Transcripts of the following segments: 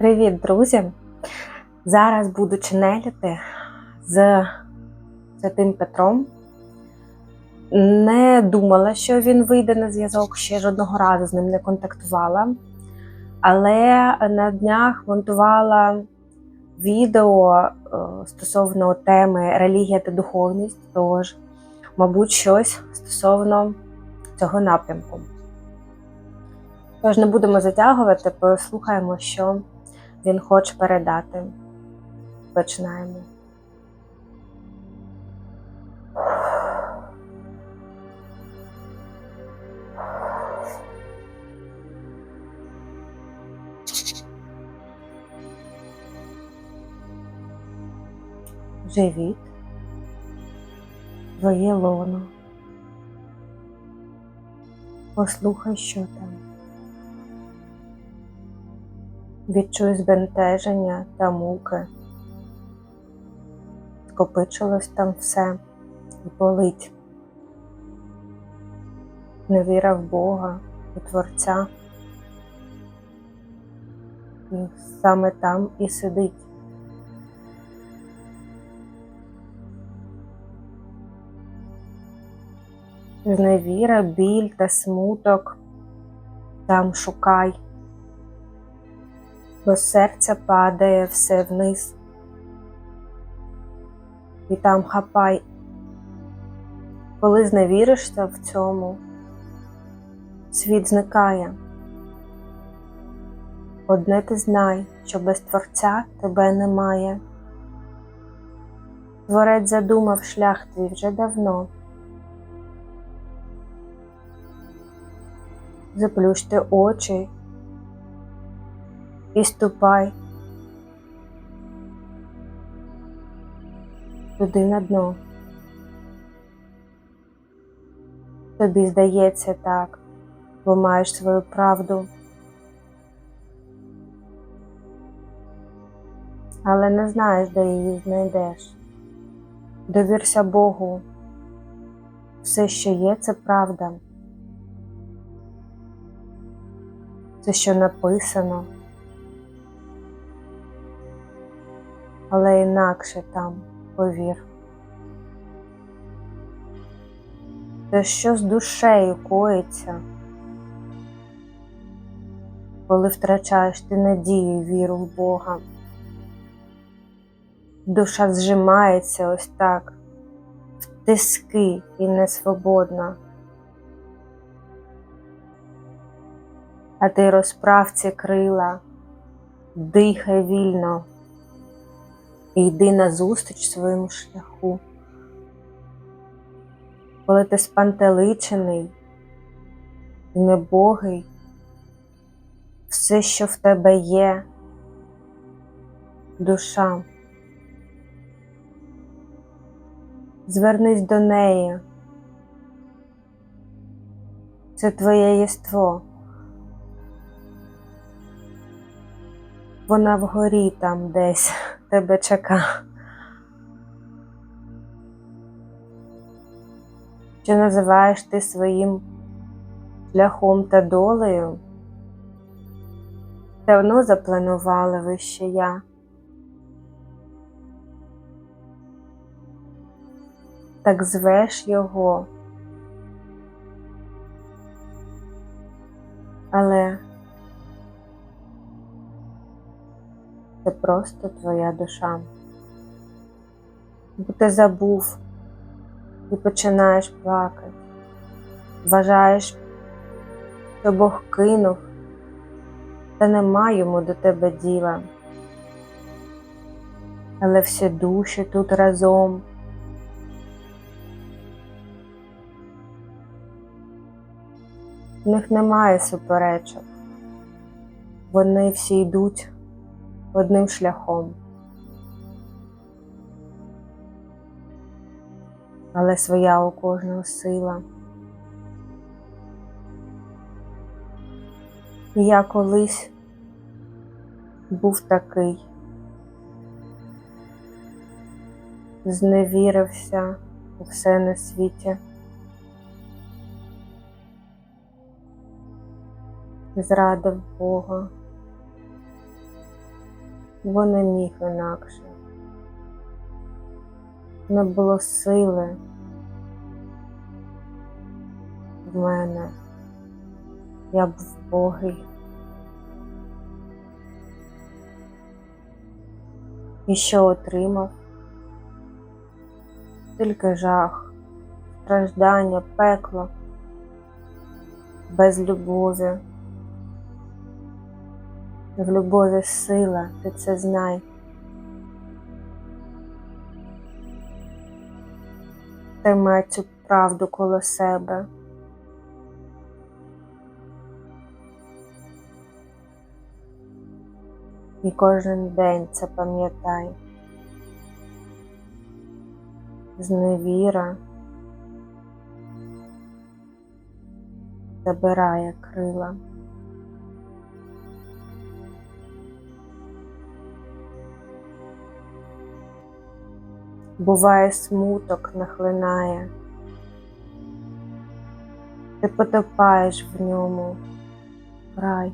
Привіт, друзі! Зараз буду ченелити з Святим Петром. Не думала, що він вийде на зв'язок, ще жодного разу з ним не контактувала. Але на днях монтувала відео е, стосовно теми релігія та духовність, тож, мабуть, щось стосовно цього напрямку. Тож не будемо затягувати, послухаємо, що він хоче передати. Починаємо. Живіт, твоє лоно. Послухай, що там. Відчуй збентеження та муки. Скопичилось там все і болить. Невіра в Бога, у Творця. І саме там і сидить. Зневіра, біль та смуток там шукай бо серце падає все вниз. І там хапай, коли зневіришся в цьому, світ зникає. Одне ти знай, що без Творця тебе немає. Творець задумав шлях твій вже давно. Заплющте очі і ступай туди на дно. Тобі здається так, бо маєш свою правду. Але не знаєш, де її знайдеш. Довірся Богу. Все, що є, це правда. Це, що написано. Але інакше там, повір. Та що з душею коїться, коли втрачаєш ти надію і віру в Бога? Душа зжимається ось так, в тиски і несвободна. А ти розправ ці крила, дихай вільно і йди назустріч своєму шляху. Коли ти спантеличений небогий, все, що в тебе є, душа, звернись до неї. Це твоє єство. Вона вгорі там десь тебе чека. Що називаєш ти своїм шляхом та долею? Давно запланували вище я. Так звеш його. Але просто твоя душа. Бо ти забув і починаєш плакати, вважаєш, що Бог кинув, та нема йому до тебе діла. Але всі душі тут разом. В них немає суперечок, вони всі йдуть одним шляхом. Але своя у кожного сила. І я колись був такий, зневірився у все на світі. Зрадив Бога. Бо не міг інакше. Не було сили в мене. Я був богий. І що отримав? Тільки жах, страждання, пекло, без любові. В любові сила, ти це знай. Тримай цю правду коло себе. І кожен день це пам'ятай. Зневіра забирає крила. Буває смуток нахлинає, ти потопаєш в ньому рай.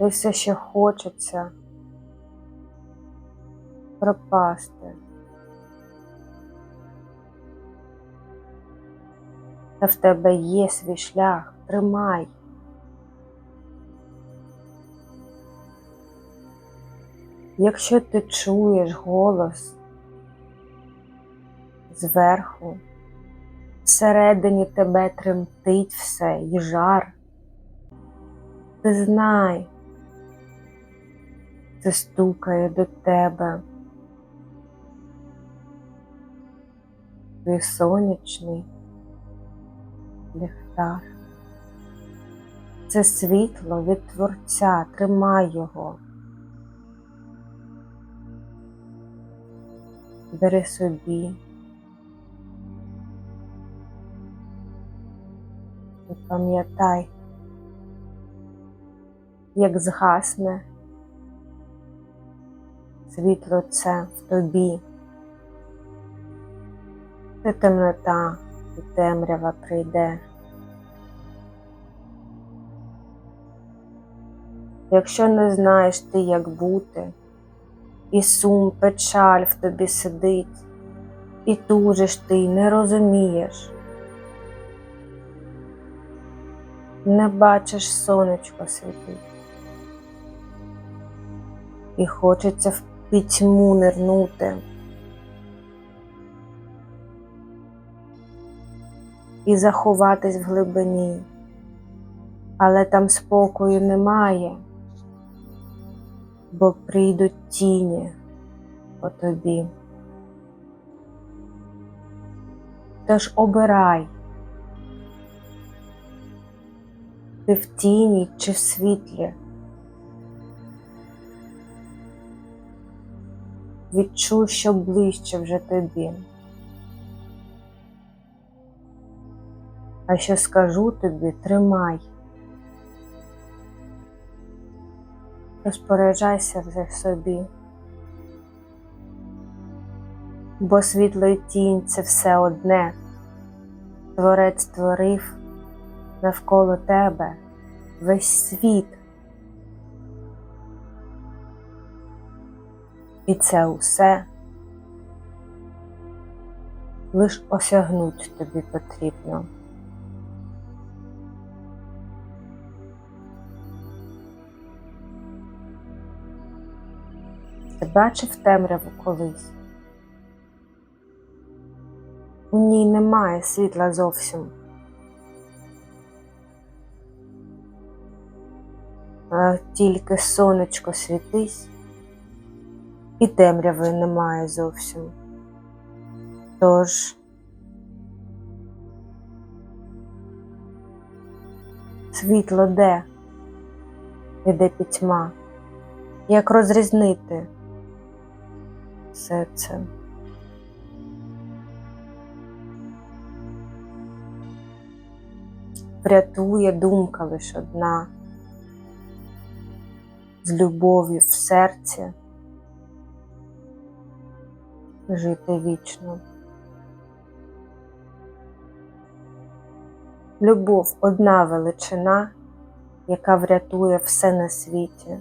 І все ще хочеться пропасти. Та в тебе є свій шлях, тримай. Якщо ти чуєш голос зверху, всередині тебе тремтить все і жар, ти знай, це стукає до тебе. Твій сонячний ліхтар. Це світло від Творця, тримай його. Бери собі. І пам'ятай, як згасне світло це в тобі, і темнота і темрява прийде. Якщо не знаєш ти, як бути, і сум, печаль в тобі сидить, і тужиш ти, не розумієш, не бачиш сонечко світить, і хочеться в пітьму нирнути. І заховатись в глибині, але там спокою немає, бо прийдуть тіні по тобі. Тож обирай, ти в тіні чи в світлі. Відчуй, що ближче вже тобі. А що скажу тобі, тримай. Розпоряджайся вже собі. Бо світло і тінь це все одне. Творець створив навколо тебе весь світ. І це усе лиш осягнуть тобі потрібно. Ти бачив темряву колись? У ній немає світла зовсім. А тільки сонечко світись, і темряви немає зовсім. Тож світло де? І де пітьма? Як розрізнити все це? Врятує думка лише одна з любов'ю в серці жити вічно. Любов одна величина, яка врятує все на світі.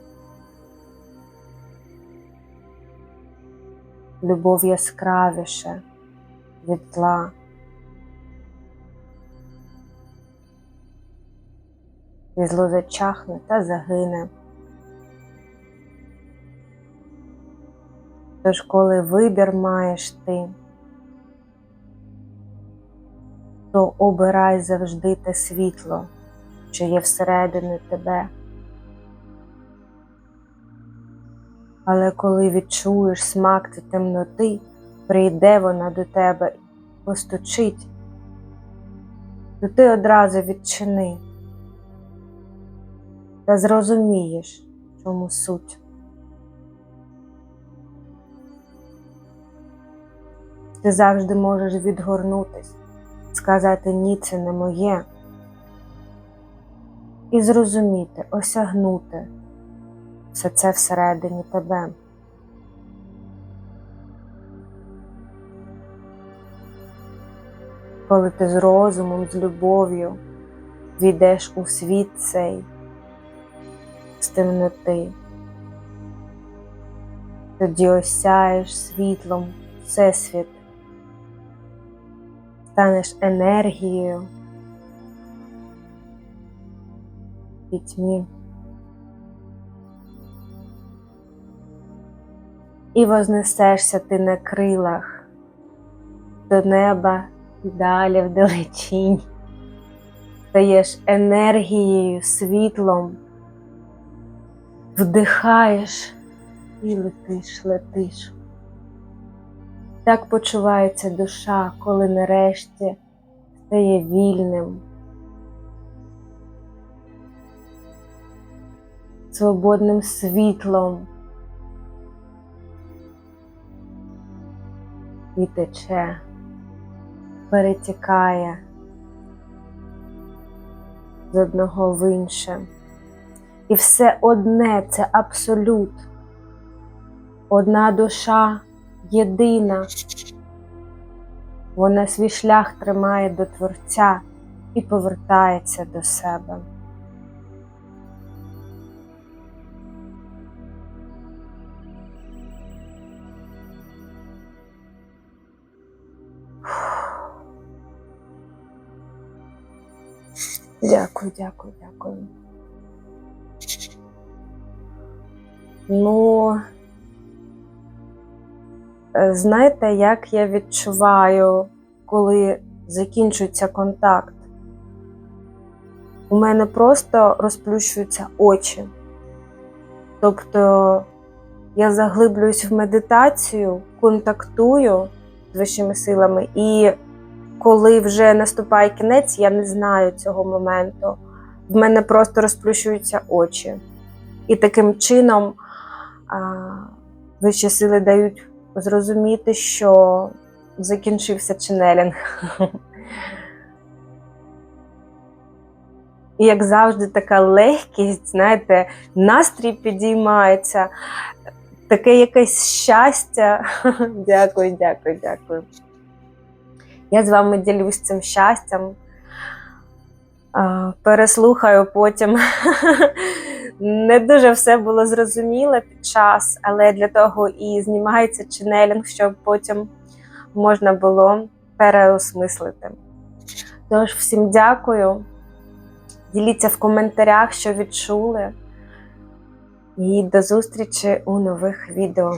Любов яскравіше від зла. І зло зачахне та загине. Тож, коли вибір маєш ти, то обирай завжди те світло, що є всередині тебе. Але коли відчуєш смак та темноти, прийде вона до тебе і постучить, то ти одразу відчини та зрозумієш, чому суть. Ти завжди можеш відгорнутись, сказати ні, це не моє. І зрозуміти, осягнути все це всередині тебе. Коли ти з розумом, з любов'ю війдеш у світ цей з темноти, тоді осяєш світлом Всесвіт станеш енергією в пітьмі. І вознесешся ти на крилах. До неба і далі вдалечінь, стаєш енергією, світлом, вдихаєш і летиш, летиш. Так почувається душа, коли нарешті стає вільним, свободним світлом і тече, перетікає з одного в інше. І все одне це абсолют, одна душа єдина. Вона свій шлях тримає до Творця і повертається до себе. Дякую, дякую, дякую. Ну, Е, знаєте, як я відчуваю, коли закінчується контакт? У мене просто розплющуються очі. Тобто я заглиблююсь в медитацію, контактую з вищими силами, і коли вже наступає кінець, я не знаю цього моменту. В мене просто розплющуються очі. І таким чином а, вищі сили дають зрозуміти, що закінчився ченелінг. І, як завжди, така легкість, знаєте, настрій підіймається, таке якесь щастя. Дякую, дякую, дякую. Я з вами ділюсь цим щастям. Переслухаю потім. Не дуже все було зрозуміло під час, але для того і знімається ченелінг, щоб потім можна було переосмислити. Тож, всім дякую. Діліться в коментарях, що відчули. І до зустрічі у нових відео.